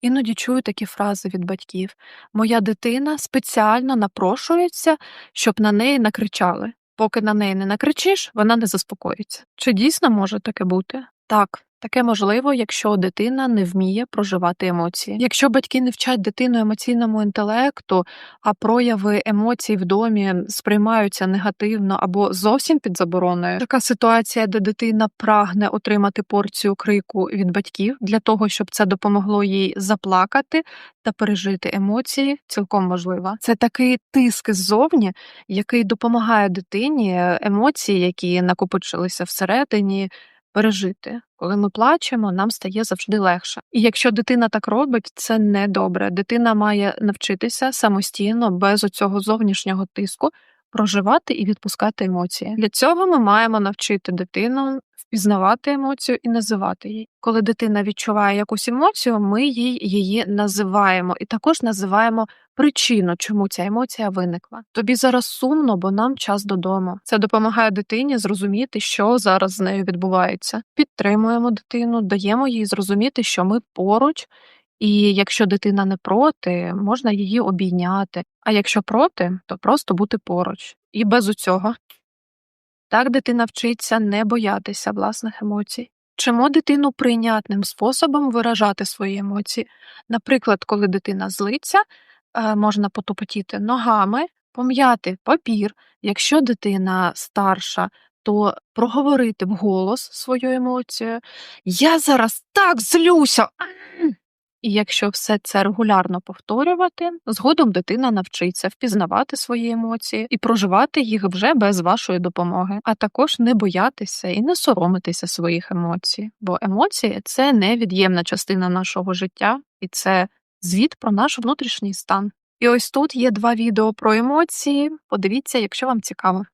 Іноді чую такі фрази від батьків: Моя дитина спеціально напрошується, щоб на неї накричали. Поки на неї не накричиш, вона не заспокоїться. Чи дійсно може таке бути? Так. Таке можливо, якщо дитина не вміє проживати емоції. Якщо батьки не вчать дитину емоційному інтелекту, а прояви емоцій в домі сприймаються негативно або зовсім під забороною, така ситуація, де дитина прагне отримати порцію крику від батьків для того, щоб це допомогло їй заплакати та пережити емоції, цілком можлива. Це такий тиск ззовні, який допомагає дитині е, емоції, які накопичилися всередині, пережити. Коли ми плачемо, нам стає завжди легше. І якщо дитина так робить, це не добре. Дитина має навчитися самостійно, без оцього зовнішнього тиску, проживати і відпускати емоції. Для цього ми маємо навчити дитину впізнавати емоцію і називати її. Коли дитина відчуває якусь емоцію, ми їй її називаємо і також називаємо причину, чому ця емоція виникла. Тобі зараз сумно, бо нам час додому. Це допомагає дитині зрозуміти, що зараз з нею відбувається. Підтримуємо дитину, даємо їй зрозуміти, що ми поруч. І якщо дитина не проти, можна її обійняти. А якщо проти, то просто бути поруч. І без у цього. Так дитина вчиться не боятися власних емоцій. Чому дитину прийнятним способом виражати свої емоції? Наприклад, коли дитина злиться, е, можна потопотіти ногами, пом'яти папір. Якщо дитина старша, то проговорити вголос свою емоцію. Я зараз так злюся. І якщо все це регулярно повторювати, згодом дитина навчиться впізнавати свої емоції і проживати їх вже без вашої допомоги, а також не боятися і не соромитися своїх емоцій, бо емоції це невід'ємна частина нашого життя, і це звіт про наш внутрішній стан. І ось тут є два відео про емоції. Подивіться, якщо вам цікаво.